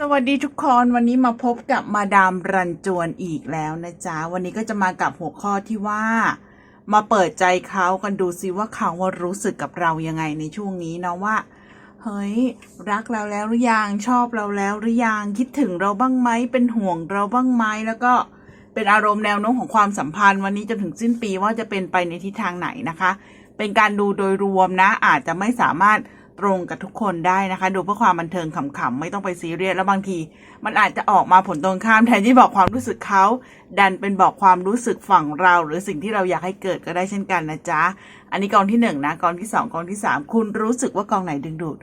สวัสดีทุกคนวันนี้มาพบกับมาดามรันจวนอีกแล้วนะจ๊ะ วันนี้ก็จะมากับหัวข้อที่ว่า มาเปิดใจเขากันดูซิว่าเขาว่ารู้สึกกับเรายังไงในช่วงนี้เนาะว่า เฮ้ย รักเราแล้วหรือยังชอบเราแล้วหรือยังคิดถึงเราบ้างไหมเป็นห่วงเราบ้างไหมแล้วก็เป็นอารมณ์แนวโน้มของความสัมพันธ์วันนี้จนถึงสิ้นปีว่าจะเป็นไปในทิศทางไหนนะคะ เป็นการดูโดยรวมนะอาจจะไม่สามารถ ตรงกับทุกคนได้นะคะ ดูเพื่อความบันเทิงขำๆไม่ต้องไปซีเรียสแล้วบางที มันอาจจะออกมาผลตรงข้ามแทนที่บอกความรู้สึกเขาดันเป็นบอกความรู้สึกฝั่งเรา หรือสิ่งที่เราอยากให้เกิดก็ได้เช่นกันนะจ๊ะอันนี้กองที่หนึ่งนะกองที่สองกองที่สามคุณรู้สึกว่ากองไหนดึงดูด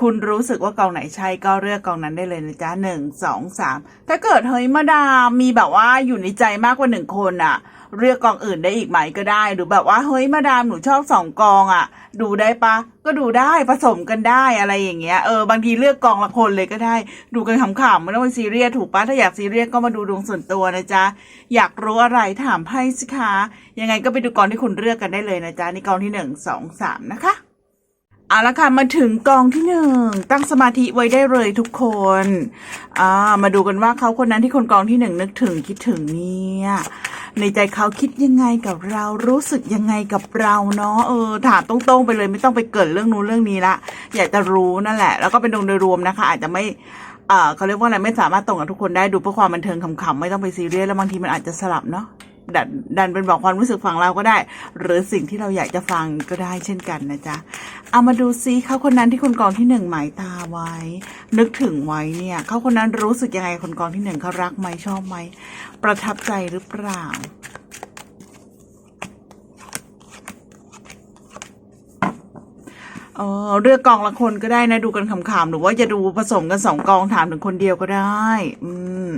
คุณรู้สึกว่ากองไหนใช่ก็เลือกกองนั้นได้เลยนะจ๊ะหนึ่งสองสามถ้าเกิดเฮ้ยมาดามมีแบบว่าอยู่ในใจมากกว่าหนึ่งคนอะ เรียกกองอื่นได้อีกไหมก็ได้ หรือแบบว่าเฮ้ยมาดามหนูชอบสองกองอะดูได้ปะก็ดูได้ผสมกันได้อะไรอย่างเงี้ยเออบางทีเลือกกองละคนเลยก็ได้ ดูกันขำๆไม่ต้องไปซีเรียสถูกปะถ้าอยากซีเรียสก็มาดูดวงส่วนตัวนะจ๊ะอยากรู้อะไรถามไพ่สิคะยังไงก็ไปดูกองที่คุณเลือกกันได้เลยนะจ๊ะนี่กองที่หนึ่งสองสามนะคะ เอาละค่ะ มาถึงกองที่หนึ่งตั้งสมาธิไว้ได้เลยทุกคนอ่ามาดูกันว่าเขาคนนั้นที่คนกองที่หนึ่งนึกถึงคิดถึงเนี่ยในใจเขาคิดยังไงกับเรารู้สึกยังไงกับเราเนาะเออถามตรงๆไปเลยไม่ต้องไปเกิดเรื่องนู้นเรื่องนี้ละอยากจะรู้นั่นแหละ แล้วก็เป็นดวงโดยรวมนะคะ อาจจะไม่เอ่อเขาเรียกว่าอะไรไม่สามารถตรงกับทุกคนได้ดูเพื่อความบันเทิงขำๆไม่ต้องไปซีเรียสแล้วบางทีมันอาจจะสลับเนาะ ดันดันเป็นบอกความรู้สึกฝั่งเราก็ได้ หรือสิ่งที่เราอยากจะฟังก็ได้เช่นกันนะจ๊ะเอามาดูซิเขาคนนั้นที่คนกองที่หนึ่งหมายตาไว้ นึกถึงไว้เนี่ยเขาคนนั้นรู้สึกยังไงคนกองที่หนึ่งเขารักไหมชอบไหมประทับใจหรือเปล่าเออเลือกกองละคนก็ได้นะดูกันขำๆหรือว่าจะดูผสมกันสองกองถามถึงคนเดียวก็ได้ อืม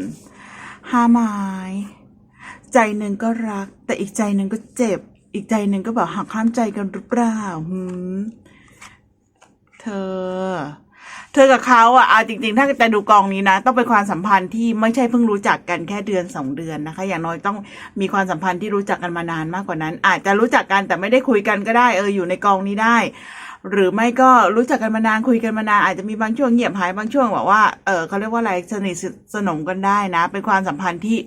ห้าไม้ ใจหนึ่งก็รัก แต่อีกใจหนึ่งก็เจ็บ อีกใจหนึ่งก็แบบหักข้ามใจกันหรือเปล่าหืมเธอ เธอกับเขาอะเอาจริง ๆ ถ้าจะดูกองนี้นะ ต้องเป็นความสัมพันธ์ที่ไม่ใช่เพิ่งรู้จักกันแค่เดือนสองเดือนนะคะ อย่างน้อยต้องมีความสัมพันธ์ที่รู้จักกันมานานมากกว่านั้น อาจจะรู้จักกันแต่ไม่ได้คุยกันก็ได้ เอออยู่ในกองนี้ได้ หรือไม่ก็รู้จักกันมานานคุยกันมานานอาจจะมีบางช่วงเงียบหายบางช่วงแบบว่าเออเขาเรียกว่าอะไรสนิทสนมกันได้นะ เป็นความสัมพันธ์ที่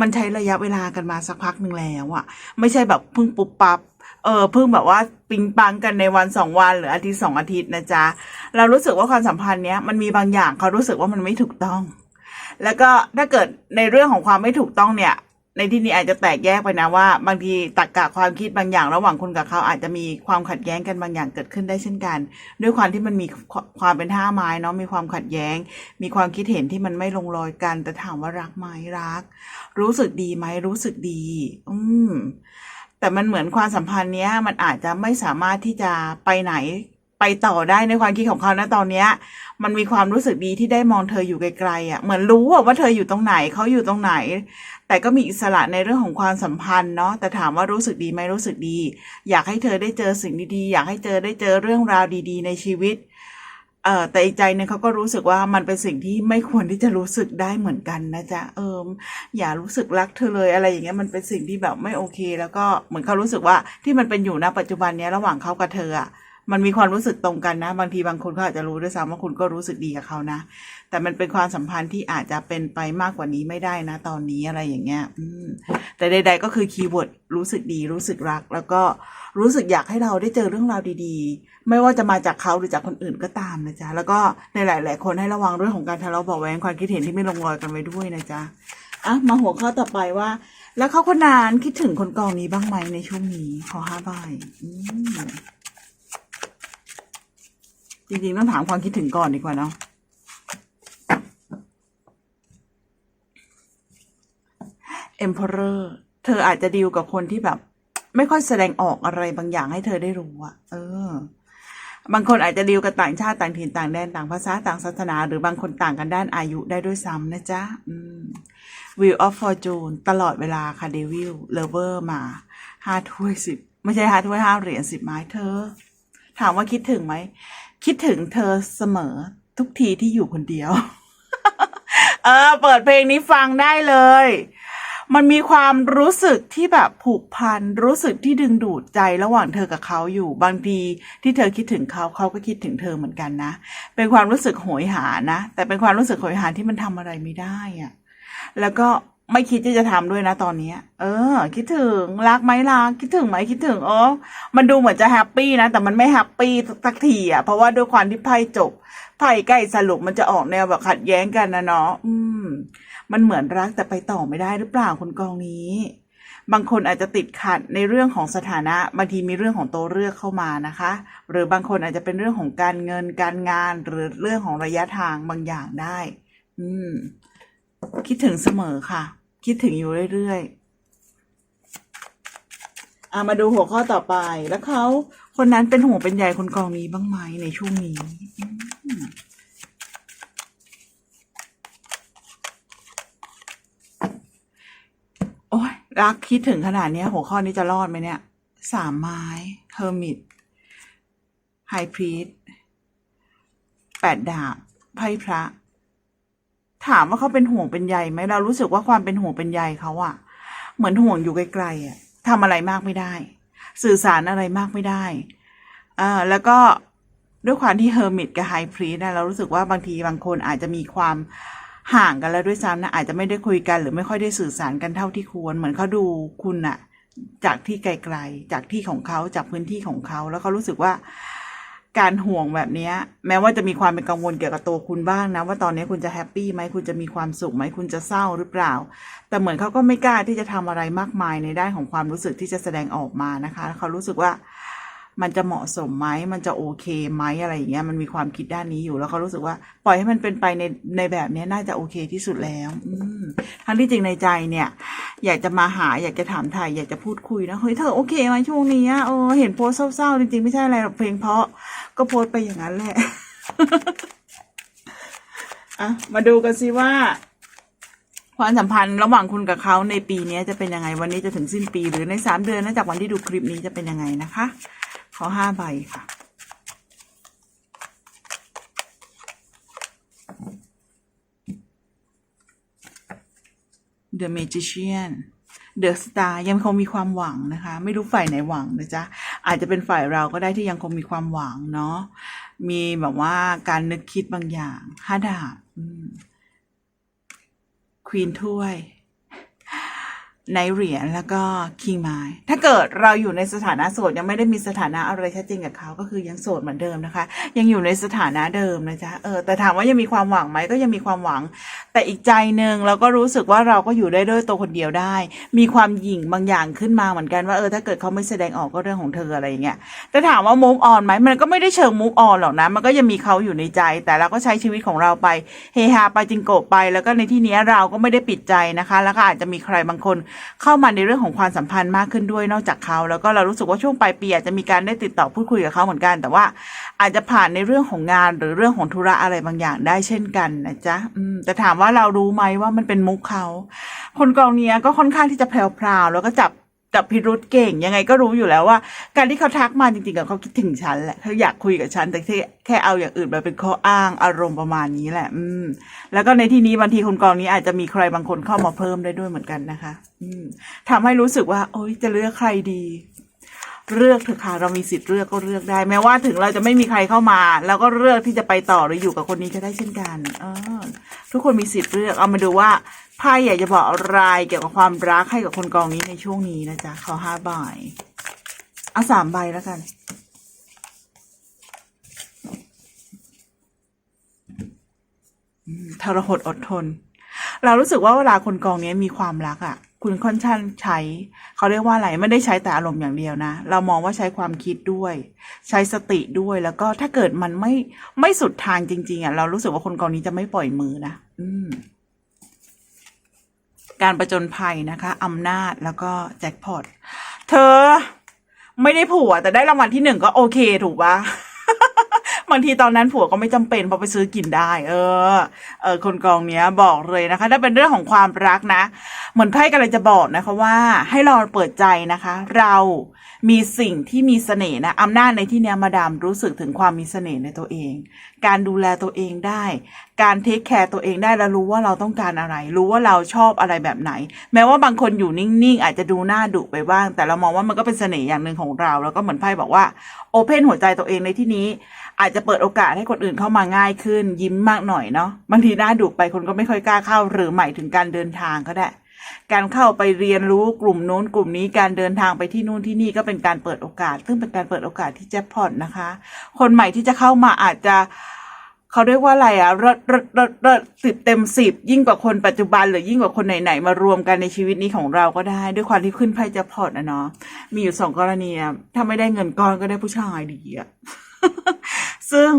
มันใช้ระยะเวลากันมาสักพักหนึ่งแล้วอะไม่ใช่แบบเพิ่งปุ๊บปั๊บเออเพิ่งแบบว่าปิงปังกันในวันสองวันหรืออาทิตย์สองอาทิตย์นะจ๊ะเรารู้สึกว่าความสัมพันธ์เนี้ยมันมีบางอย่างเขารู้สึกว่ามันไม่ถูกต้อง แล้วก็ถ้าเกิดในเรื่องของความไม่ถูกต้องเนี่ย ในที่นี้อาจจะแตกแยกไปนะว่า บางทีตรรกะความคิดบางอย่าง ระหว่างคุณกับเขาอาจจะมีความขัดแย้งกันบางอย่างเกิดขึ้นได้เช่นกัน ด้วยความที่มันมีความเป็นท่าไม้เนาะมีความขัดแย้ง มีความคิดเห็นที่มันไม่ลงรอยกัน แต่ถามว่ารักไหมรัก รู้สึกดีไหมรู้สึกดี อืมแต่มันเหมือนความสัมพันธ์เนี้ยมันอาจจะไม่สามารถที่จะไปไหน ไปต่อได้ในความคิดของเขานะตอนเนี้ย มันมีความรู้สึกดีที่ได้มองเธออยู่ไกลๆอะเหมือนรู้ว่าเธออยู่ตรงไหนเขาอยู่ตรงไหน แต่ก็มีอิสระในเรื่องของความสัมพันธ์เนาะแต่ถามว่ารู้สึกดีไหมรู้สึกดี อยากให้เธอได้เจอสิ่งดีๆ อยากให้เจอได้เจอเรื่องราวดี ๆ ในชีวิตเออแต่อีกใจหนึงเขาก็รู้สึกว่ามันเป็นสิ่งที่ไม่ควรที่จะรู้สึกได้เหมือนกันนะจ๊ะเอออย่ารู้สึกรักเธอเลยอะไรอย่างเงี้ยมันเป็นสิ่งที่แบบไม่โอเค แล้วก็เหมือนเขารู้สึกว่าที่มันเป็นอยู่ณปัจจุบันเนี้ยระหว่างเขากับเธออะ มันมีความรู้สึกตรงกันนะ บางทีบางคนเขาอาจจะรู้ด้วยซ้ำว่าคุณก็รู้สึกดีกับเขานะ แต่มันเป็นความสัมพันธ์ที่อาจจะเป็นไปมากกว่านี้ไม่ได้นะ ตอนนี้อะไรอย่างเงี้ยแต่ใด ๆ ก็คือคีย์เวิร์ดรู้สึกดี รู้สึกรัก แล้วก็รู้สึกอยากให้เราได้เจอเรื่องราวดี ๆ ไม่ว่าจะมาจากเขาหรือจากคนอื่นก็ตามนะจ๊ะแล้วก็ในหลาย ๆ คนให้ระวังเรื่องของการทะเลาะเบาะแว้งความคิดเห็นที่ไม่ลงรอยกันไว้ด้วยนะจ๊ะอะมาหัวข้อต่อไปว่า แล้วเขาคนนานคิดถึงคนกองนี้บ้างไหมในช่วงนี้ขอห้าใบอืม จริงๆต้องถามความคิดถึงก่อนดีกว่าเนาะ Emperor เธออาจจะดีลกับคนที่แบบ ไม่ค่อยแสดงออกอะไรบางอย่างให้เธอได้รู้อะเออ บางคนอาจจะดีลกับต่างชาติต่างถิ่นต่างแดนต่างภาษาต่างศาสนา หรือบางคนต่างกันด้านอายุได้ด้วยซ้ำนะจ๊ะอืม Wheel of Fortune ตลอดเวลาค่ะ Devil Lover มาห้าถ้วยสิบไม่ใช่ห้าถ้วยห้าเหรียญสิบไม้เธอ ถามว่าคิดถึงไหม คิดถึงเธอเสมอทุกทีที่อยู่คนเดียว เออ เปิดเพลงนี้ฟังได้เลย มันมีความรู้สึกที่แบบผูกพัน รู้สึกที่ดึงดูดใจระหว่างเธอกับเขาอยู่ บางทีที่เธอคิดถึงเขาเขาก็คิดถึงเธอเหมือนกันนะ เป็นความรู้สึกโหยหานะ แต่เป็นความรู้สึกโหยหาที่มันทำอะไรไม่ได้อะแล้วก็ ไม่คิดที่จะทำด้วยนะตอนเนี้ยเออ คิดถึง รักไหมรัก คิดถึงไหมคิดถึงเออมันดูเหมือนจะแฮปปี้นะ แต่มันไม่แฮปปี้สักทีอะ เพราะว่าด้วยความที่ไพ่จบ ไพ่ใกล้สรุปมันจะออกแนวแบบขัดแย้งกันนะเนาะ อืม มันเหมือนรักแต่ไปต่อไม่ได้หรือเปล่าคนกองนี้ บางคนอาจจะติดขัดในเรื่องของสถานะ บางทีมีเรื่องของตัวเลือกเข้ามานะคะ หรือบางคนอาจจะเป็นเรื่องของการเงิน การงาน หรือเรื่องของระยะทางบางอย่างได้ อืม คิดถึงเสมอค่ะ คิดถึงอยู่เรื่อยๆอะมาดูหัวข้อต่อไป แล้วเขาคนนั้นเป็นห่วงเป็นใยคนกองนี้บ้างไหมในช่วงนี้โอ้ยรักคิดถึงขนาดนี้หัวข้อนี้จะรอดไหมเนี่ย สามไม้เฮอร์มิตไฮพรีตแปดดาบไพ่พระ ถามว่าเขาเป็นห่วงเป็นใยไหมเรารู้สึกว่าความเป็นห่วงเป็นใยเขาอะเหมือนห่วงอยู่ไกลๆอะทำอะไรมากไม่ได้ สื่อสารอะไรมากไม่ได้อ่าแล้วก็ด้วยความที่เฮอร์มิตกับไฮพรีนะเรารู้สึกว่าบางทีบางคนอาจจะมีความห่างกันแล้วด้วยซ้ำนะอาจจะไม่ได้คุยกันหรือไม่ค่อยได้สื่อสารกันเท่าที่ควร เหมือนเขาดูคุณอะจากที่ไกลๆ จากที่ของเขาจากพื้นที่ของเขา แล้วเขารู้สึกว่า การห่วงแบบเนี้ยแม้ว่าจะมีความเป็นกังวลเกี่ยวกับตัวคุณบ้างนะ ว่าตอนนี้คุณจะแฮปปี้ไหมคุณจะมีความสุขไหมคุณจะเศร้าหรือเปล่า แต่เหมือนเขาก็ไม่กล้าที่จะทำอะไรมากมายในด้านของความรู้สึกที่จะแสดงออกมานะคะเขารู้สึกว่า มันจะเหมาะสมไหมมันจะโอเคไหมอะไรอย่างเงี้ยมันมีความคิดด้านนี้อยู่แล้วเขารู้สึกว่า ปล่อยให้มันเป็นไปในในแบบนี้น่าจะโอเคที่สุดแล้วอทั้งที่จริงในใจเนี่ย อยากจะมาหาอยากจะถามถ่ายอยากจะพูดคุยนะเฮ้ยเธอโอเคไหมช่วงนี้เออเห็นโพสเศร้าๆจริงๆไม่ใช่อะไรหรอกเพลงเพราะก็โพสไปอย่างนั้นแหละอะมาดูกันสิว่าความสัมพันธ์ระหว่างคุณกับเขาในปีนี้จะเป็นยังไงวันนี้จะถึงสิ้นปีหรือในสามเดือนนะจากวันที่ดูคลิปนี้จะเป็นยังไงนะคะ ขอห้าใบค่ะ The Magician The Star ยังคงมีความหวังนะคะ ไม่รู้ฝ่ายไหนหวังนะจ๊ะ อาจจะเป็นฝ่ายเราก็ได้ที่ยังคงมีความหวังเนาะ มีแบบว่าการนึกคิดบางอย่างห้าดาบควีนถ้วย ในเหรียญแล้วก็คิงไม้ถ้าเกิดเราอยู่ในสถานะโสดยังไม่ได้มีสถานะอะไรชัดเจนกับเขาก็คือยังโสดเหมือนเดิมนะคะ ยังอยู่ในสถานะเดิมนะจ๊ะเออแต่ถามว่ายังมีความหวังไหมก็ยังมีความหวัง แต่อีกใจหนึ่งเราก็รู้สึกว่าเราก็อยู่ได้ด้วยตัวคนเดียวได้ มีความหยิ่งบางอย่างขึ้นมาเหมือนกันว่าเออถ้าเกิดเขาไม่แสดงออกก็เรื่องของเธออะไรอย่างเงี้ยแต่ถามว่า move on ไหมมันก็ไม่ได้เชิง move on หรอกนะมันก็ยังมีเขาอยู่ในใจ แต่เราก็ใช้ชีวิตของเราไปเฮฮาไปจิงโกะไป แล้วก็ในที่นี้เราก็ไม่ได้ปิดใจนะคะ แล้วก็อาจจะมีใครบางคนเข้ามาในเรื่องของความสัมพันธ์มากขึ้นด้วยนอกจากเขาแล้วก็เรารู้สึกว่าช่วงปลายปีอาจจะมีการได้ติดต่อพูดคุยกับเขาเหมือนกัน แต่ว่าอาจจะผ่านในเรื่องของงานหรือเรื่องของธุระอะไรบางอย่างได้เช่นกันนะจ๊ะแต่ถามว่าเรารู้ไหมว่ามันเป็นมุกเขา คนกองเนี้ยก็ค่อนข้างที่จะแพรวๆแล้วก็จับ จับพิรุษเก่งยังไงก็รู้อยู่แล้วว่า การที่เขาทักมาจริงๆกับเขาคิดถึงฉันแหละเขาอยากคุยกับฉันแต่แค่แค่เอาอย่างอื่นมาเป็นข้ออ้างอารมณ์ประมาณนี้แหละ อืม แล้วก็ในที่นี้บางทีคนกองนี้อาจจะมีใครบางคนเข้ามาเพิ่มได้ด้วยเหมือนกันนะคะ อืมทำให้รู้สึกว่า โอ๊ยจะเลือกใครดี เลือกเถอะค่ะเรามีสิทธิ์เลือกก็เลือกได้ แม้ว่าถึงเราจะไม่มีใครเข้ามา แล้วก็เลือกที่จะไปต่อหรืออยู่กับคนนี้ก็ได้เช่นกัน เออ ทุกคนมีสิทธิ์เลือกเอามาดูว่า ไพ่อยากจะบอกอะไรเกี่ยวกับความรักให้กับคนกองนี้ในช่วงนี้นะจ๊ะขอห้าใบเอาสามใบแล้วกัน ทรหดอดทน เรารู้สึกว่าเวลาคนกองนี้มีความรักอะ่ะ คุณค่อนข้างใช้ เขาเรียกว่าอะไรไม่ได้ใช้แต่อารมณ์อย่างเดียวนะ เรามองว่าใช้ความคิดด้วย ใช้สติด้วยแล้วก็ถ้าเกิดมันไม่ไม่สุดทางจริง ๆอะ่ะเรารู้สึกว่าคนกองนี้จะไม่ปล่อยมือนะอืม การประจนภัยนะคะอำนาจแล้วก็แจ็คพอตเธอไม่ได้ผัวแต่ได้รางวัลที่หนึ่งก็โอเคถูกปะ บางทีตอนนั้นผัวก็ไม่จำเป็นพราะไปซื้อกินได้ เออ เออ คนกองเนี้ยบอกเลยนะคะ ถ้าเป็นเรื่องของความรักนะ เหมือนไพ่กำลังจะบอกนะคะว่า ให้เราเปิดใจนะคะ เรามีสิ่งที่มีเสน่ห์นะอำนาจในที่เนี้ยมาดามรู้สึกถึงความมีเสน่ห์ในตัวเอง การดูแลตัวเองได้ การเทคแคร์ตัวเองได้แล้วรู้ว่าเราต้องการอะไร รู้ว่าเราชอบอะไรแบบไหน แม้ว่าบางคนอยู่นิ่งๆ อาจจะดูหน้าดุไปบ้าง แต่เรามองว่ามันก็เป็นเสน่ห์อย่างหนึ่งของเรา แล้วก็เหมือนไพ่บอกว่าโอเพนหัวใจตัวเองในที่นี้ อาจจะเปิดโอกาสให้คนอื่นเข้ามาง่ายขึ้น ยิ้มมากหน่อยเนาะบางทีหน้าดุไปคนก็ไม่ค่อยกล้าเข้า หรือหมายถึงการเดินทางก็ได้ การเข้าไปเรียนรู้กลุ่มนู้นกลุ่มนี้การเดินทางไปที่นู่นที่นี่ก็เป็นการเปิดโอกาส ซึ่งเป็นการเปิดโอกาสที่แจ็คพอตนะคะ คนใหม่ที่จะเข้ามาอาจจะเขาเรียกว่าอะไรอะเลิศเลิศเลิศเลิศสิบเต็มสิบยิ่งกว่าคนปัจจุบันหรือยิ่งกว่าคนไหนๆมารวมกันในชีวิตนี้ของเราก็ได้ ด้วยความที่ขึ้นไพ่แจ็คพอตนะเนาะมีอยู่สองกรณีถ้าไม่ได้เงินก้อนก็ได้ผู้ชายดีอะ ซึ่ง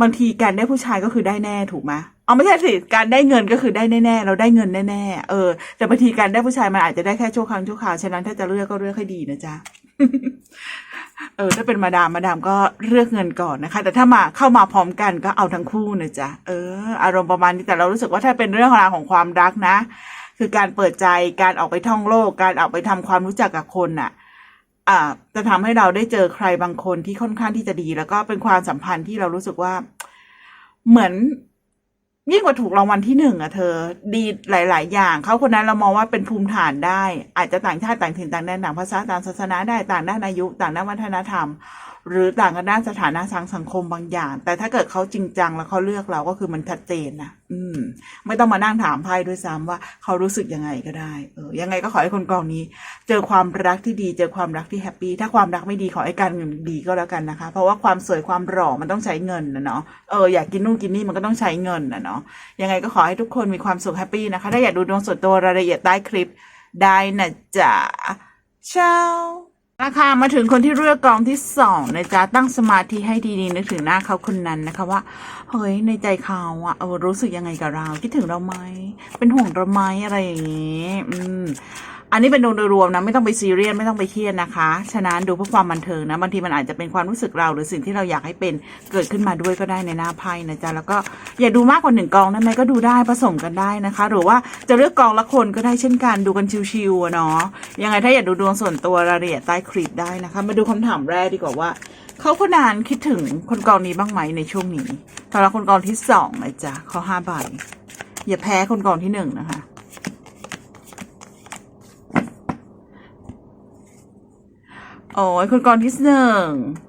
บางทีการได้ผู้ชายก็คือได้แน่ถูกไหมเอาไม่ใช่สิการได้เงินก็คือได้แน่ๆเราได้เงินแน่ๆเออ แต่บางทีการได้ผู้ชายมันอาจจะได้แค่ชั่วครั้งชั่วคราวฉะนั้นถ้าจะเลือกก็เลือกให้ดีนะจ๊ะเออถ้าเป็นมาดามมาดามก็เลือกเงินก่อนนะคะ แต่ถ้ามาเข้ามาพร้อมกันก็เอาทั้งคู่นะจ๊ะเออ อารมณ์ประมาณนี้แต่เรารู้สึกว่าถ้าเป็นเรื่องราวของความรักนะ คือการเปิดใจการออกไปท่องโลก การออกไปทำความรู้จักกับคนน่ะ อ่าจะทำให้เราได้เจอใครบางคนที่ค่อนข้างที่จะดี แล้วก็เป็นความสัมพันธ์ที่เรารู้สึกว่า เหมือนยิ่งกว่าถูกรางวัลที่หนึ่งอะเธอ ดีหลาย ๆ อย่างเขาคนนั้นเรามองว่าเป็นภูมิฐานได้ อาจจะต่างชาติต่างถิ่นต่างแดนต่างภาษาต่างศาสนาได้ต่างด้านอายุ ต่างด้านวัฒนธรรม หรือต่างกันด้านสถานะทางสังคมบางอย่าง แต่ถ้าเกิดเขาจริงจังแล้วเขาเลือกเราก็คือมันชัดเจนนะอืม ไม่ต้องมานั่งถามไพ่ด้วยซ้ำว่าเขารู้สึกยังไงก็ได้ เออ ยังไงก็ขอให้คนกองนี้ เจอความรักที่ดี เจอความรักที่แฮปปี้ ถ้าความรักไม่ดีขอให้การเงินดีก็แล้วกันนะคะ เพราะว่าความสวยความหล่อมันต้องใช้เงินนะเนาะ เออ อยากกินนู่นกินนี่มันก็ต้องใช้เงินนะเนาะ ยังไงก็ขอให้ทุกคนมีความสุขแฮปปี้นะคะ ถ้าอยากดูดวงส่วนตัวรายละเอียดใต้คลิปได้นะจ๊ะเช้า ราคามาถึงคนที่เลือกกองที่สองนะจ๊ะตั้งสมาธิให้ดีๆนึกถึงหน้าเขาคนนั้นนะคะว่าเฮ้ยในใจเขาอะรู้สึกยังไงกับเราคิดถึงเราไหมเป็นห่วงเราไหมอะไรอย่างงี้ อืม อันนี้เป็นดวงโดยรวมนะไม่ต้องไปซีเรียสไม่ต้องไปเครียดนะคะ ฉะนั้นดูเพื่อความบันเทิงนะบางทีมันอาจจะเป็นความรู้สึกเราหรือสิ่งที่เราอยากให้เป็นเกิดขึ้นมาด้วยก็ได้ในหน้าไพ่นะจ๊ะแล้วก็อย่าดูมากกว่าหนึ่งกองได้ไหมก็ดูได้ผสมกันได้นะคะ หรือว่าจะเลือกกองละคนก็ได้เช่นกันดูกันชิวๆเนาะยังไงถ้าอยากดูดวงส่วนตัวรายละเอียดใต้คลิปได้นะคะ มาดูคำถามแรกดีกว่าว่าเขาคนนานคิดถึงคนกองนี้บ้างไหมในช่วงนี้สำหรับคนกองที่สองนะจ๊ะข้อห้าใบอย่าแพ้คนกองที่หนึ่งนะคะ โอ้ยคนกอที่หนึ่ง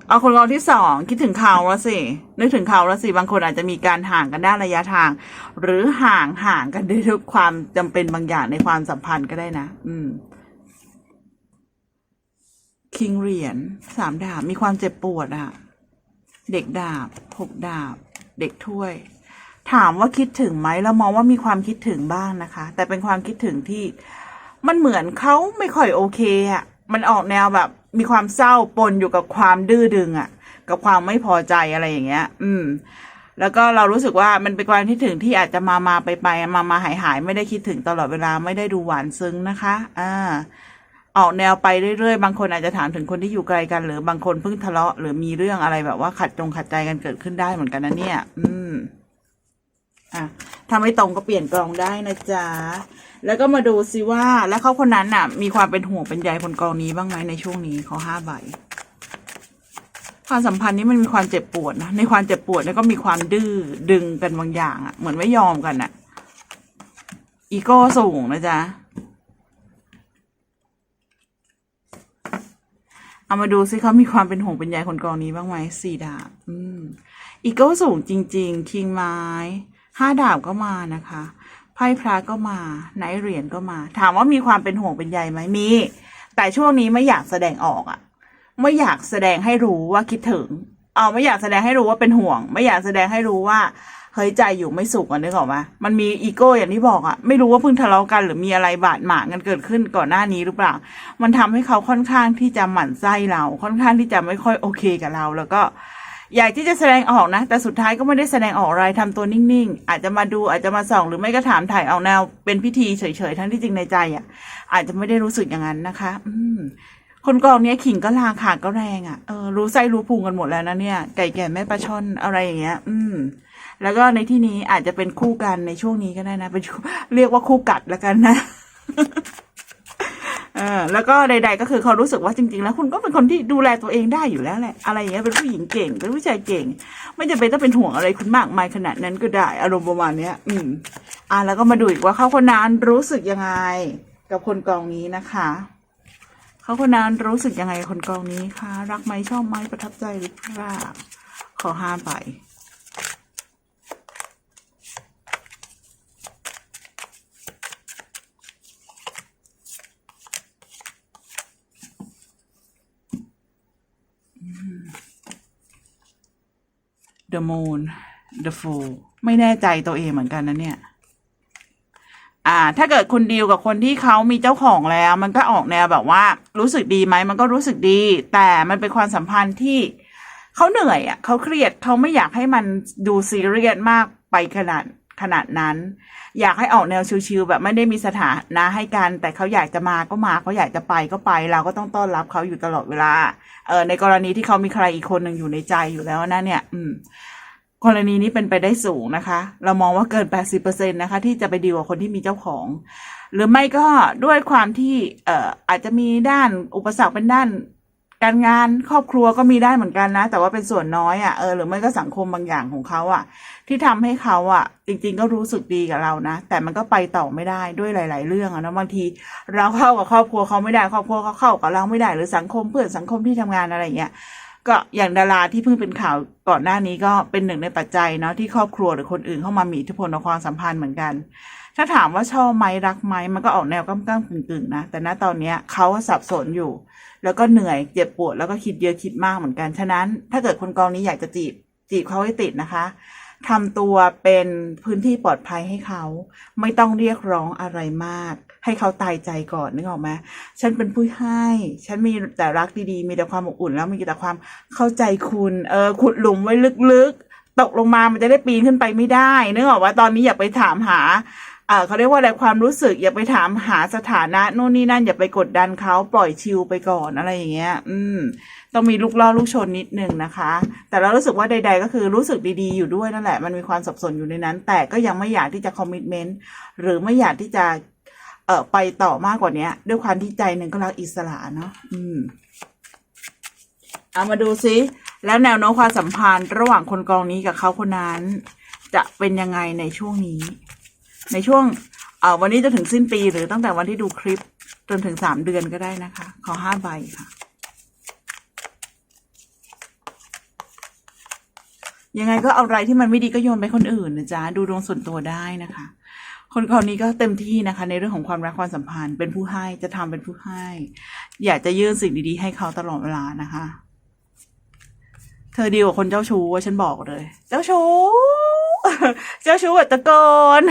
เอาคนกอที่สองคิดถึงเขาล้วสิ นึกถึงเขาล้วสิ บางคนอาจจะมีการห่างกันด้านระยะทาง หรือห่างห่างกันด้วยความจำเป็นบางอย่างในความสัมพันธ์ก็ได้นะ อืมคิงเหรียญสามดาบ มีความเจ็บปวดอะเด็กดาบหกดาบ เด็กถ้วย ถามว่าคิดถึงไหมเรามองว่ามีความคิดถึงบ้างนะคะ แต่เป็นความคิดถึงที่มันเหมือนเขาไม่ค่อยโอเคอะมันออกแนวแบบ มีความเศร้าปนอยู่กับความดื้อดึงอะกับความไม่พอใจอะไรอย่างเงี้ย อืม แล้วก็เรารู้สึกว่ามันเป็นความคิดถึงที่อาจจะมามาไปไปมามาหายหายไม่ได้คิดถึงตลอดเวลาไม่ได้ดูหวานซึ้งนะคะ อ่า ออกแนวไปเรื่อยๆ บางคนอาจจะถามถึงคนที่อยู่ไกลกัน หรือบางคนเพิ่งทะเลาะหรือมีเรื่องอะไรแบบว่าขัดจงขัดใจกันเกิดขึ้นได้เหมือนกันนะเนี่ย อืม อะถ้าไม่ตรงก็เปลี่ยนกล่องได้นะจ๊ะ แล้วก็มาดูซิว่าแล้วเขาคนนั้นน่ะ มีความเป็นห่วงเป็นใยคนกองนี้บ้างไหมในช่วงนี้เขาห้าใบความสัมพันธ์นี้มันมีความเจ็บปวดนะ ในความเจ็บปวดเนี่ยก็มีความดื้อดึงกันบางอย่างอะ่ะ เหมือนไม่ยอมกันอะ่ะ อีโก้สูงนะจ๊ะ เอามาดูซิเขามีความเป็นห่วงเป็นใยคนกองนี้บ้างไหมสี่ดาบ อืม อีโก้สูงจริง ๆ คิงไม้ ห้าดาบก็มานะคะไพ่พระก็มาไนเหรียญก็มา ถามว่ามีความเป็นห่วงเป็นใยไหมมี แต่ช่วงนี้ไม่อยากแสดงออกอะไม่อยากแสดงให้รู้ว่าคิดถึง เอาไม่อยากแสดงให้รู้ว่าเป็นห่วง ไม่อยากแสดงให้รู้ว่าเฮ้ยใจอยู่ไม่สุขอะนึกออกไหมมันมีอีโก้อย่างที่บอกอะ ไม่รู้ว่าเพิ่งทะเลาะกันหรือมีอะไรบาดหมางกันเกิดขึ้นก่อนหน้านี้หรือเปล่า มันทำให้เขาค่อนข้างที่จะหมั่นไส้เรา ค่อนข้างที่จะไม่ค่อยโอเคกับเรา แล้วก็ อยากที่จะแสดงออกนะ แต่สุดท้ายก็ไม่ได้แสดงออกอะไรทำตัวนิ่งๆ อาจจะมาดูอาจจะมาส่อง หรือไม่ก็ถามถ่ายเอาแนวเป็นพิธีเฉยๆ ทั้งที่จริงในใจอะ อาจจะไม่ได้รู้สึกอย่างนั้นนะคะ อืมคนกองเนี้ยขิงก็ลาขาก็แรงอะ่ะเออรู้ไส้รู้พุงกันหมดแล้วนะเนี่ย ไก่แก่แม่ปลาช่อนอะไรอย่างเงี้ย อืม แล้วก็ในที่นี้อาจจะเป็นคู่กันในช่วงนี้ก็ได้นะเป็นเรียกว่าคู่กัดแล้วกันนะ ออแล้วก็ใด ๆ ก็คือเขารู้สึกว่าจริง ๆ แล้วคุณก็เป็นคนที่ดูแลตัวเองได้อยู่แล้วแหละ อะไรอย่างเงี้ยเป็นผู้หญิงเก่ง เป็นผู้ชายเก่ง ไม่จำเป็นต้องเป็นห่วงอะไรคุณมากมายขนาดนั้นก็ได้ อารมณ์ประมาณเนี้ย อืม อะแล้วก็มาดูอีกว่าเขาคนนั้นรู้สึกยังไง กับคนกองนี้นะคะเขาคนนั้นรู้สึกยังไงกับคนกองนี้คะรักไหมชอบไหมประทับใจหรือเปล่าขอห้าใบ The Moon The Fool ไม่แน่ใจตัวเองเหมือนกันนะเนี่ย อ่า ถ้าเกิดคุณดีลกับคนที่เขามีเจ้าของแล้ว มันก็ออกแนวแบบว่า รู้สึกดีไหมมันก็รู้สึกดี แต่มันเป็นความสัมพันธ์ที่เขาเหนื่อยอะเขาเครียดเขาไม่อยากให้มันดูซีเรียสมากไปขนาด ขนาดนั้น อยากให้ออกแนวชิลๆแบบไม่ได้มีสถานะให้กัน แต่เขาอยากจะมาก็มาเขาอยากจะไปก็ไป เราก็ต้องต้อนรับเขาอยู่ตลอดเวลาเออในกรณีที่เขามีใครอีกคนหนึ่งอยู่ในใจอยู่แล้วนะเนี่ย อืมกรณีนี้เป็นไปได้สูงนะคะ เรามองว่าเกิน 80%นะคะ ที่จะไปดีลกับคนที่มีเจ้าของ หรือไม่ก็ด้วยความที่เอ่ออาจจะมีด้านอุปสรรคเป็นด้านการงานครอบครัวก็มีได้เหมือนกันนะ แต่ว่าเป็นส่วนน้อยอะ่ะเออหรือไม่ก็สังคมบางอย่างของเขาอะ่ะ ที่ทำให้เขาอะ่ะจริง ๆ ก็รู้สึกดีกับเรานะ แต่มันก็ไปต่อไม่ได้ด้วยหลาย ๆ เรื่องอะนะบางที เราเข้ากับครอบครัวเขาไม่ได้ครอบครัวเขาเข้ากับเราไม่ได้หรือสังคมเพื่อนสังคมที่ทำงานอะไรเงี้ยก็อย่างดาราที่เพิ่งเป็นข่าวก่อนหน้านี้ก็เป็นหนึ่งในปัจจัยเนาะที่ครอบครัวหรือคนอื่นเข้ามามีอิทธิพลต่อความสัมพันธ์เหมือนกัน ถ้าถามว่าชอบไหมรักไหมมันก็ออกแนวก้ำก้ำกึ่งกึ่งๆนะแต่ณตอนเนี้ยเขาสับสนอยู่ แล้วก็เหนื่อยเจ็บปวดแล้วก็คิดเยอะคิดมากเหมือนกันฉะนั้น ถ้าเกิดคนกองนี้อยากจะจีบจีบเขาให้ติดนะคะ ทำตัวเป็นพื้นที่ปลอดภัยให้เขา ไม่ต้องเรียกร้องอะไรมาก ให้เขาตายใจก่อนนึกออกไหมฉันเป็นผู้ให้ ฉันมีแต่รักดีๆ มีแต่ความอบอุ่นแล้วมีแต่ความเข้าใจคุณเออขุดหลุมไว้ลึกๆ ตกลงมามันจะได้ปีนขึ้นไปไม่ได้นึกออกว่าตอนนี้อย่าไปถามหาเออเขาเรียกว่าอะไรความรู้สึกอย่าไปถามหาสถานะนู่นนี่นั่นอย่าไปกดดันเขาปล่อยชิลไปก่อนอะไรอย่างเงี้ย อืม ต้องมีลูกล่อลูกชนนิดนึงนะคะ แต่เรารู้สึกว่าใด ๆ ก็คือรู้สึกดีๆอยู่ด้วยนั่นแหละ มันมีความสับสนอยู่ในนั้น แต่ก็ยังไม่อยากที่จะคอมมิชเมนต์หรือไม่อยากที่จะเอ่อไปต่อมากกว่าเนี้ยด้วยความที่ใจหนึ่งก็รักอิสระเนาะอืมเอามาดูซิแล้วแนวโน้มความสัมพันธ์ระหว่างคนกองนี้กับเขาคนนั้น จะเป็นยังไงในช่วงนี้ ในช่วงเอ่อวันนี้จะถึงสิ้นปีหรือตั้งแต่วันที่ดูคลิปจนถึงสามเดือนก็ได้นะคะ ขอห้าใบค่ะ ยังไงก็เอาอะไรที่มันไม่ดีก็โยนไปคนอื่นนะจ๊ะดูดวงส่วนตัวได้นะคะ คนคนนี้ก็เต็มที่นะคะ ในเรื่องของความรักความสัมพันธ์ เป็นผู้ให้จะทำเป็นผู้ให้ อยากจะยื่นสิ่งดีๆ ให้เขาตลอดเวลานะคะ เธอดีกว่าคนเจ้าชู้ว่าฉันบอกเลย เจ้าชู้ เจ้าชู้แบบตะโกน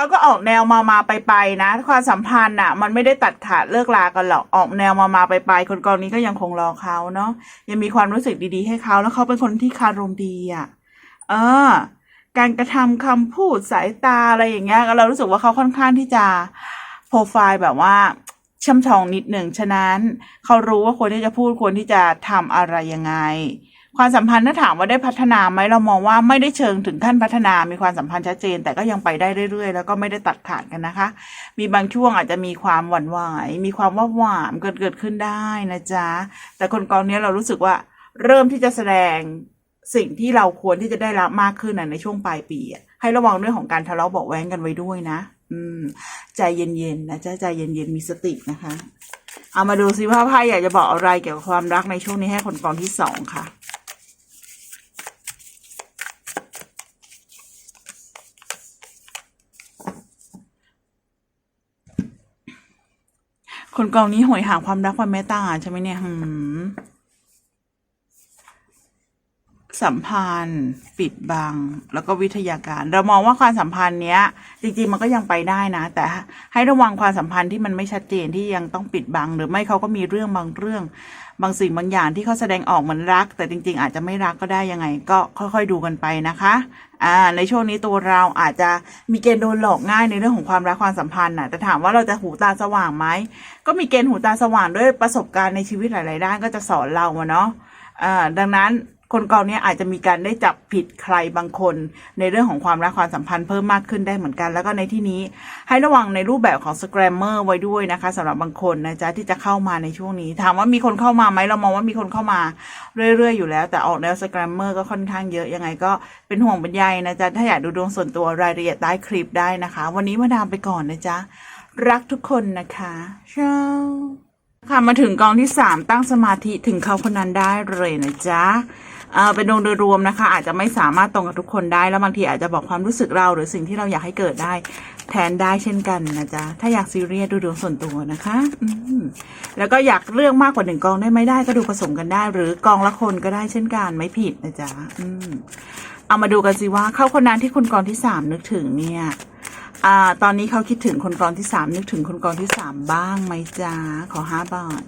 เขาก็ออกแนวมามาไปไปนะ ความสัมพันธ์อะ มันไม่ได้ตัดขาดเลิกลากันหรอกออกแนวมามาไปไปคนกรณีก็ยังคงรอเขาเนาะยังมีความรู้สึกดีๆ ให้เขาแล้วเขาเป็นคนที่คารมดีอะ เออ การกระทำคำพูดสายตาอะไรอย่างเงี้ยเรารู้สึกว่าเขาค่อนข้างที่จะโปรไฟล์แบบว่าช่ำชองนิดหนึ่งฉะนั้น เขารู้ว่าควรที่จะพูดควรที่จะทำอะไรยังไง ความสัมพันธ์ถ้าถามว่าได้พัฒนาไหมเรามองว่าไม่ได้เชิงถึงขั้นพัฒนา มีความสัมพันธ์ชัดเจน แต่ก็ยังไปได้เรื่อยๆ แล้วก็ไม่ได้ตัดขาดกันนะคะ มีบางช่วงอาจจะมีความหวั่นไหว มีความว่าหวานเกิดเกิดขึ้นได้นะจ๊ะ แต่คนกองนี้เรารู้สึกว่าเริ่มที่จะแสดงสิ่งที่เราควรที่จะได้รับมากขึ้นในช่วงปลายปีให้ระวังเรื่องของการทะเลาะเบาแว้งกันไว้ด้วยนะ อืม ใจเย็นๆนะจ๊ะใจเย็นๆมีสตินะคะ เอามาดูซิว่าไพ่อยากจะบอกอะไรเกี่ยวกับความรักในช่วงนี้ให้คนกองที่สองค่ะ คนกองนี้หอยหาความรักความเมตตาใช่ไหมเนี่ยหืม สัมพันธ์ ปิดบัง แล้วก็วิทยาการ เรามองว่าความสัมพันธ์เนี้ย จริงๆมันก็ยังไปได้นะ แต่ให้ระวังความสัมพันธ์ที่มันไม่ชัดเจนที่ยังต้องปิดบัง หรือไม่เขาก็มีเรื่องบางเรื่อง บางสิ่งบางอย่างที่เขาแสดงออกเหมือนรัก แต่จริง ๆ อาจจะไม่รักก็ได้ยังไง ก็ค่อย ๆ ดูกันไปนะคะอ่าในช่วงนี้ตัวเราอาจจะมีเกณฑ์โดนหลอกง่ายในเรื่องของความรักความสัมพันธ์น่ะแต่ถามว่าเราจะหูตาสว่างไหมก็มีเกณฑ์หูตาสว่างด้วยประสบการณ์ในชีวิตหลาย ๆ ด้านก็จะสอนเราเนาะอ่าดังนั้น คนกองเนี้ยอาจจะมีการได้จับผิดใครบางคน ในเรื่องของความรักความสัมพันธ์เพิ่มมากขึ้นได้เหมือนกัน แล้วก็ในที่นี้ให้ระวังในรูปแบบของสแกรมเมอร์ไว้ด้วยนะคะสำหรับบางคนนะจ๊ะที่จะเข้ามาในช่วงนี้ ถามว่ามีคนเข้ามาไหมเรามองว่ามีคนเข้ามาเรื่อยๆอยู่แล้ว แต่ออกแนวสแกรมเมอร์ก็ค่อนข้างเยอะยังไงก็เป็นห่วงเป็นใยนะจ๊ะถ้าอยากดูดวงส่วนตัวรายละเอียดใต้คลิปได้นะคะ วันนี้มาดามไปก่อนนะจ๊ะรักทุกคนนะคะเช้าค่ะมาถึงกองที่สามตั้งสมาธิถึงเขาคนนั้นได้เลยนะจ๊ะ เออเป็นดวงโดยรวมนะคะ อาจจะไม่สามารถตรงกับทุกคนได้ แล้วบางทีอาจจะบอกความรู้สึกเรา หรือสิ่งที่เราอยากให้เกิดได้ แทนได้เช่นกันนะจ๊ะ ถ้าอยากซีเรียสดูดวงส่วนตัวนะคะแล้วก็อยากเลือกมากกว่าหนึ่งกองได้ไหมได้ก็ดูผสมกันได้ หรือกองละคนก็ได้เช่นกันไม่ผิดนะจ๊ะอืเอามาดูกันสิว่าเขาคนนั้นที่คนกองที่สามนึกถึงเนี่ยอตอนนี้เขาคิดถึงคนกองที่สามนึกถึงคนกองที่สามบ้างไหมจ๊ะขอห้าบาท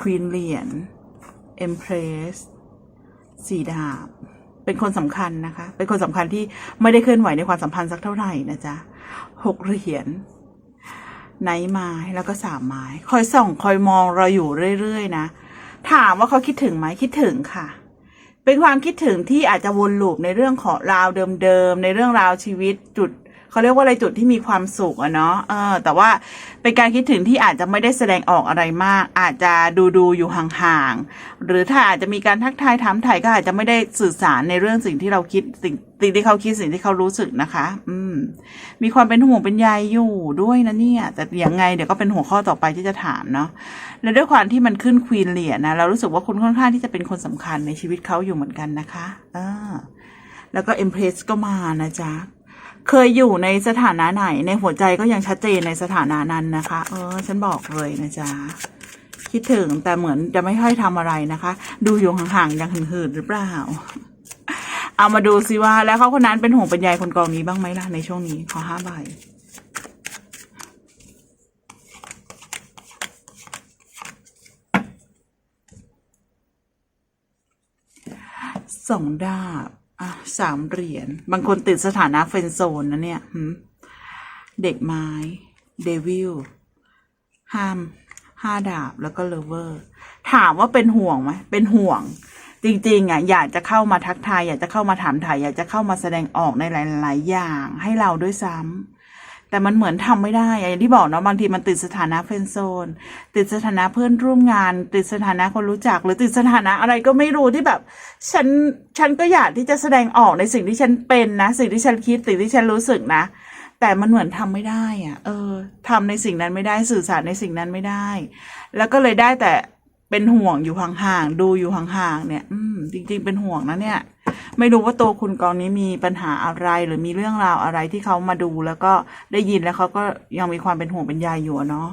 ควีนเหรียญเอ็มเพรสสีดาบ เป็นคนสำคัญนะคะ เป็นคนสำคัญที่ไม่ได้เคลื่อนไหวในความสัมพันธ์สักเท่าไหร่นะจ๊ะหกเหรียญไนท์ไม้แล้วก็สามไม้ คอยส่อง คอยมองเราอยู่เรื่อยๆนะ ถามว่าเขาคิดถึงไหมคิดถึงค่ะ เป็นความคิดถึงที่อาจจะวนลูปในเรื่องของราวเดิมๆ ในเรื่องราวชีวิตจุด เขาเรียกว่าอะไรจุดที่มีความสุขอะเนาะเออ แต่ว่าเป็นการคิดถึงที่อาจจะไม่ได้แสดงออกอะไรมาก อาจจะดูดูอยู่ห่างๆหรือถ้าอาจจะมีการทักทายถามถ่ายก็อาจจะไม่ได้สื่อสารในเรื่องสิ่งที่เราคิดสิ่งสิ่งที่เขาคิดสิ่งที่เขารู้สึกนะคะ อืม มีความเป็นห่วงเป็นใยอยู่ด้วยนะเนี่ย แต่อยังไงเดี๋ยวก็เป็นหัวข้อต่อไปที่จะถามเนาะและด้วยความที่มันขึ้นควีนเหรียญนะเรารู้สึกว่าคุณค่อนข้างที่จะเป็นคนสำคัญในชีวิตเขาอยู่เหมือนกันนะคะ เออ แล้วก็เอ็มเพรสก็มานะจ๊ะ เคยอยู่ในสถานะไหน ในหัวใจก็ยังชัดเจนในสถานะนั้นนะคะ เออ ฉันบอกเลยนะจ๊ะคิดถึงแต่เหมือนจะไม่ค่อยทำอะไรนะคะ ดูอยู่ห่างๆยังหืนๆหรือเปล่า เอามาดูสิว่า แล้วเขาคนนั้นเป็นห่วงเป็นใยคนกองนี้บ้างไหมล่ะในช่วงนี้ขอห้าใบสองดาบ อะสามเหรียญ บางคนติดสถานะเฟนโซนนะเนี่ยเด็กไม้ เดวิล ห้าม ห้าดาบ แล้วก็เลเวอร์ ถามว่าเป็นห่วงไหม เป็นห่วง จริง ๆ อะ อยากจะเข้ามาทักทาย อยากจะเข้ามาถามถ่าย อยากจะเข้ามาแสดงออกในหลาย ๆ อย่าง ให้เราด้วยซ้ำ แต่มันเหมือนทำไม่ได้อย่างที่บอกเนาะบางทีมันติดสถานะเฟนโซน ติดสถานะเพื่อนร่วมงาน ติดสถานะคนรู้จัก หรือติดสถานะอะไรก็ไม่รู้ที่แบบ ฉันฉันก็อยากที่จะแสดงออกในสิ่งที่ฉันเป็นนะ สิ่งที่ฉันคิดสิ่งที่ฉันรู้สึกนะ แต่มันเหมือนทำไม่ได้อะเออทำในสิ่งนั้นไม่ได้สื่อสารในสิ่งนั้นไม่ได้ แล้วก็เลยได้แต่ เป็นห่วงอยู่ห่างๆดูอยู่ห่างๆเนี่ย อืม จริง ๆ เป็นห่วงนะเนี่ย ไม่รู้ว่าตัวคุณกองนี้มีปัญหาอะไร หรือมีเรื่องราวอะไรที่เขามาดูแล้วก็ได้ยินแล้วเขาก็ยังมีความเป็นห่วงเป็นใยอยู่เนาะ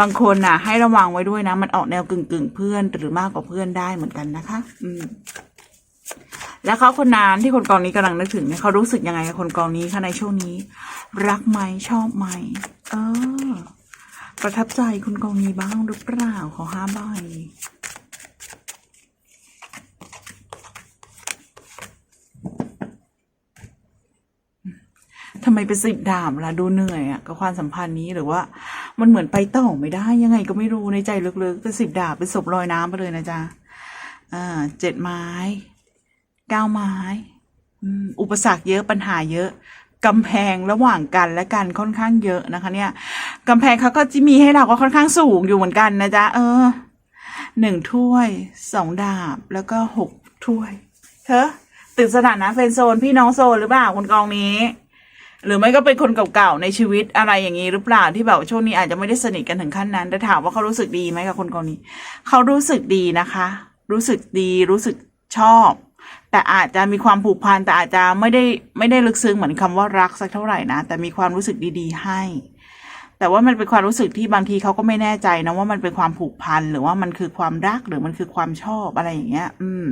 บางคนน่ะ ให้ระวังไว้ด้วยนะ มันออกแนวกึ่งๆเพื่อนหรือมากกว่าเพื่อนได้เหมือนกันนะคะ อืม แล้วเขาคนนั้นที่คนกองนี้กำลังนึกถึงเนี่ยเขารู้สึกยังไงกับคนกองนี้คะในช่วงนี้ รักไหมชอบไหมเออ ประทับใจคุณกองนี้บ้างหรือเปล่าขอห้าใบทำไมเป็นสิบดาบล่ะดูเหนื่อยอะกับความสัมพันธ์นี้หรือว่า มันเหมือนไปต่อไม่ได้ ยังไงก็ไม่รู้ในใจลึกๆเป็นสิบดาบเป็นศพลอยน้ำไปเลยนะจ๊ะอ่าเจ็ดไม้เก้าไม้อุปสรรคเยอะปัญหาเยอะ กำแพงระหว่างกันและกันค่อนข้างเยอะนะคะ เนี่ยกำแพงเขาก็จะมีให้เราก็ค่อนข้างสูงอยู่เหมือนกันนะจ๊ะเออหนึ่งถ้วยสองดาบแล้วก็หกถ้วยเธอติดสถานะเฟรนโซนพี่น้องโซนหรือเปล่าคนกองนี้ หรือไม่ก็เป็นคนเก่าๆในชีวิตอะไรอย่างนี้หรือเปล่าที่แบบช่วงนี้อาจจะไม่ได้สนิทกันถึงขั้นนั้นแต่ถามว่าเขารู้สึกดีไหมกับคนกองนี้ เขารู้สึกดีนะคะ รู้สึกดีรู้สึกชอบ แต่อาจจะมีความผูกพันแต่อาจจะไม่ได้ไม่ได้ลึกซึ้งเหมือนคำว่ารักสักเท่าไหร่นะแต่มีความรู้สึกดี ๆ ให้ แต่ว่ามันเป็นความรู้สึกที่บางทีเขาก็ไม่แน่ใจนะว่ามันเป็นความผูกพันหรือว่ามันคือความรักหรือมันคือความชอบอะไรอย่างเงี้ย อืม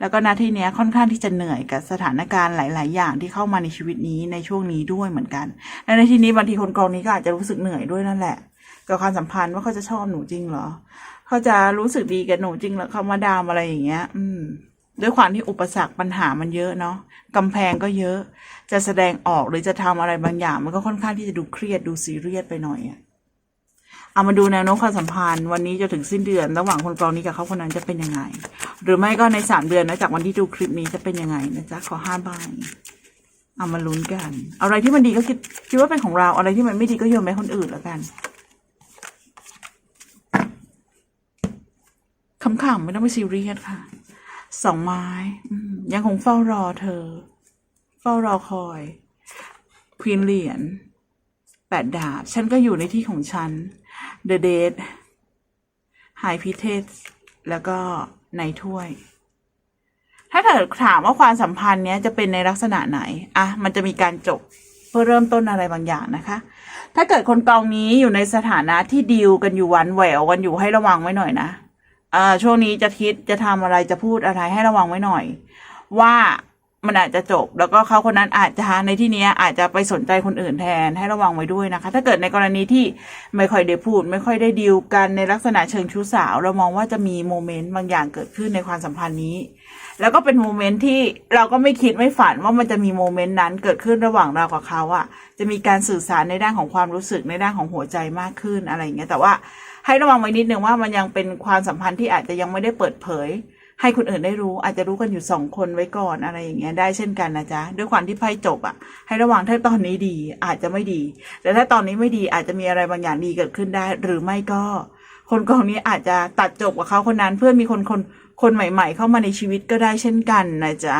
แล้วก็นาที่เนี้ยค่อนข้างที่จะเหนื่อยกับสถานการณ์หลาย ๆ อย่างที่เข้ามาในชีวิตนี้ในช่วงนี้ด้วยเหมือนกันและในที่นี้บางทีคนกองนี้ก็อาจจะรู้สึกเหนื่อยด้วยนั่นแหละกับความสัมพันธ์ว่าเขาจะชอบหนูจริงเหรอเขาจะรู้สึกดีกับหนูจริงเหรอเขามาดามอะไรอย่างเงี้ย อืม ด้วยความที่อุปสรรคปัญหามันเยอะเนาะกำแพงก็เยอะ จะแสดงออกหรือจะทำอะไรบางอย่าง มันก็ค่อนข้างที่จะดูเครียดดูซีเรียสไปหน่อยอะเอามาดูแนวโน้มความสัมพันธ์วันนี้จะถึงสิ้นเดือน ระหว่างคนกรองนี้กับเขาคนนั้นจะเป็นยังไง หรือไม่ก็ในสามเดือนนะจากวันที่ดูคลิปนี้จะเป็นยังไงนะจ๊ะขอห้าใบเอามาลุ้นกัน อะไรที่มันดีก็คิดคิดว่าเป็นของเรา อะไรที่มันไม่ดีก็โยนไปคนอื่นแล้วกันขำๆไม่ต้องไปซีเรียสค่ะ สองไม้ยังคงเฝ้ารอเธอ เฝ้ารอคอยควีนเหรียญแปดดาบ ฉันก็อยู่ในที่ของฉัน The Date High p i t e s แล้วก็ในถ้วย ถ้าเธอถามว่าความสัมพันธ์เนี้ยจะเป็นในลักษณะไหน อะ มันจะมีการจบเพื่อเริ่มต้นอะไรบางอย่างนะคะ ถ้าเกิดคนกองนี้อยู่ในสถานะที่ดีลกันอยู่วันแหววกันอยู่ให้ระวังไว้หน่อยนะ อ่าช่วงนี้จะคิดจะทำอะไรจะพูดอะไรให้ระวังไว้หน่อย ว่ามันอาจจะจบ แล้วก็เขาคนนั้นอาจจะในที่นี้อาจจะไปสนใจคนอื่นแทนให้ระวังไว้ด้วยนะคะ ถ้าเกิดในกรณีที่ไม่ค่อยได้พูด ไม่ค่อยได้ดีลกันในลักษณะเชิงชู้สาว เรามองว่าจะมีโมเมนต์บางอย่างเกิดขึ้นในความสัมพันธ์นี้ แล้วก็เป็นโมเมนต์ที่เราก็ไม่คิดไม่ฝันว่ามันจะมีโมเมนต์นั้นเกิดขึ้นระหว่างเรากับเขาอะจะมีการสื่อสารในด้านของความรู้สึกในด้านของหัวใจมากขึ้นอะไรอย่างเงี้ยแต่ว่า ให้ระวังไว้นิดนึงว่ามันยังเป็นความสัมพันธ์ที่อาจจะยังไม่ได้เปิดเผย ให้คนอื่นได้รู้ อาจจะรู้กันอยู่สองคนไว้ก่อนอะไรอย่างเงี้ยได้เช่นกันนะจ๊ะด้วยความที่ไพ่จบอะ ให้ระวังถ้าตอนนี้ดีอาจจะไม่ดี แต่ถ้าตอนนี้ไม่ดีอาจจะมีอะไรบางอย่างดีเกิดขึ้นได้ หรือไม่ก็ คนกองนี้อาจจะตัดจบกับเขาคนนั้น เพื่อมีคนคนคนใหม่ ๆ เข้ามาในชีวิตก็ได้เช่นกันนะจ๊ะ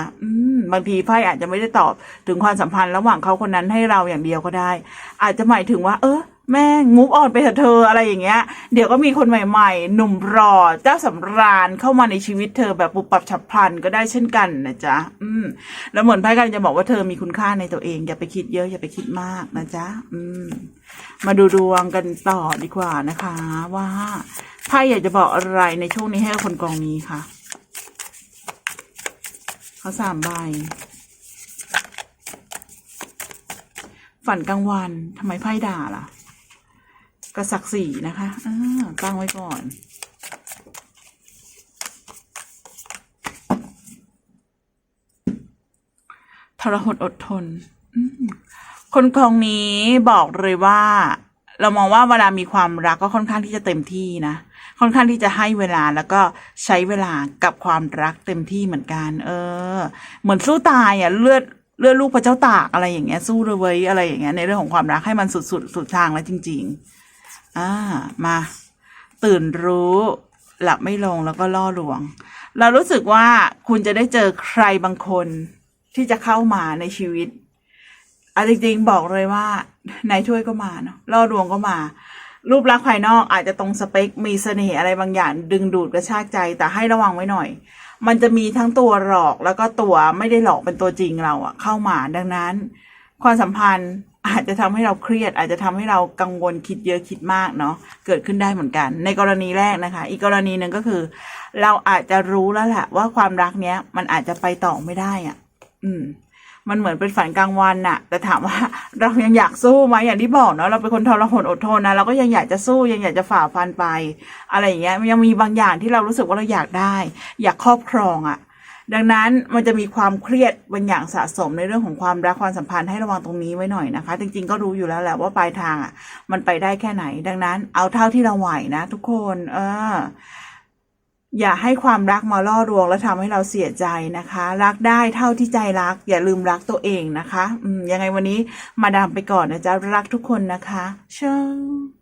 บางทีไพ่อาจจะไม่ได้ตอบถึงความสัมพันธ์ระหว่างเขาคนนั้นให้เราอย่างเดียวก็ได้ อาจจะหมายถึงว่า เออ แม่งมูฟออนไปเถอะเธออะไรอย่างเงี้ย เดี๋ยวก็มีคนใหม่ๆ หนุ่มรอเจ้าสำราญเข้ามาในชีวิตเธอแบบปุบปับฉับพลันก็ได้เช่นกันนะจ๊ะ อืม แล้วเหมือนไพ่กันจะบอกว่าเธอมีคุณค่าในตัวเอง อย่าไปคิดเยอะอย่าไปคิดมากนะจ๊ะ อืม มาดูดวงกันต่อดีกว่านะคะ ว่าไพ่อยากจะบอกอะไรในช่วงนี้ให้กับคนกองนี้ค่ะเขาสามใบฝันกลางวันทำไมไพ่ด่าล่ะ กระสักสีนะคะอ่าตั้งไว้ก่อนทรหดอดทน คนกองนี้บอกเลยว่า เรามองว่าเวลามีความรักก็ค่อนข้างที่จะเต็มที่นะ ค่อนข้างที่จะให้เวลาแล้วก็ใช้เวลากับความรักเต็มที่เหมือนกัน เออ เหมือนสู้ตายอะเลือดเลือดลูกพระเจ้าตากอะไรอย่างเงี้ยสู้เลยเว้ยอะไรอย่างเงี้ยในเรื่องของความรักให้มันสุดสุดสุดทางแล้วจริง ๆ อ่ามา ตื่นรู้ หลับไม่ลงแล้วก็ล่อลวง เรารู้สึกว่าคุณจะได้เจอใครบางคนที่จะเข้ามาในชีวิตอะจริงๆบอกเลยว่านายช่วยก็มาเนาะล่อลวงก็มา รูปลักษณ์ภายนอกอาจจะตรงสเปค มีเสน่ห์อะไรบางอย่าง ดึงดูดกระชากใจแต่ให้ระวังไว้หน่อย มันจะมีทั้งตัวหลอกแล้วก็ตัวไม่ได้หลอกเป็นตัวจริงเราอะเข้ามาดังนั้น ความสัมพันธ์ อาจจะทำให้เราเครียด อาจจะทำให้เรากังวลคิดเยอะคิดมากเนาะเกิดขึ้นได้เหมือนกัน ในกรณีแรกนะคะ อีกกรณีหนึ่งก็คือ เราอาจจะรู้แล้วแหละว่าความรักเนี้ย มันอาจจะไปต่อไม่ได้อะอืม มันเหมือนเป็นฝันกลางวันน่ะ แต่ถามว่าเรายังอยากสู้ไหมอย่างที่บอกเนาะเราเป็นคนทรหดอดทนนะเราก็ยังอยากจะสู้ยังอยากจะฝ่าฟันไป อะไรอย่างเงี้ยยังมีบางอย่างที่เรารู้สึกว่าเราอยากได้ อยากครอบครองอะ่ะ ดังนั้นมันจะมีความเครียดบางอย่างสะสมในเรื่องของความรักความสัมพันธ์ให้ระวังตรงนี้ไว้หน่อยนะคะ จริงๆก็รู้อยู่แล้วแหละว่าปลายทางอะ่ะ มันไปได้แค่ไหน ดังนั้นเอาเท่าที่เราไหวนะ ทุกคน เออ อย่าให้ความรักมาล่อลวง แล้วทำให้เราเสียใจนะคะ รักได้เท่าที่ใจรัก อย่าลืมรักตัวเองนะคะ อืมยังไงวันนี้มาดามไปก่อนนะจ๊ะรักทุกคนนะคะเชิญ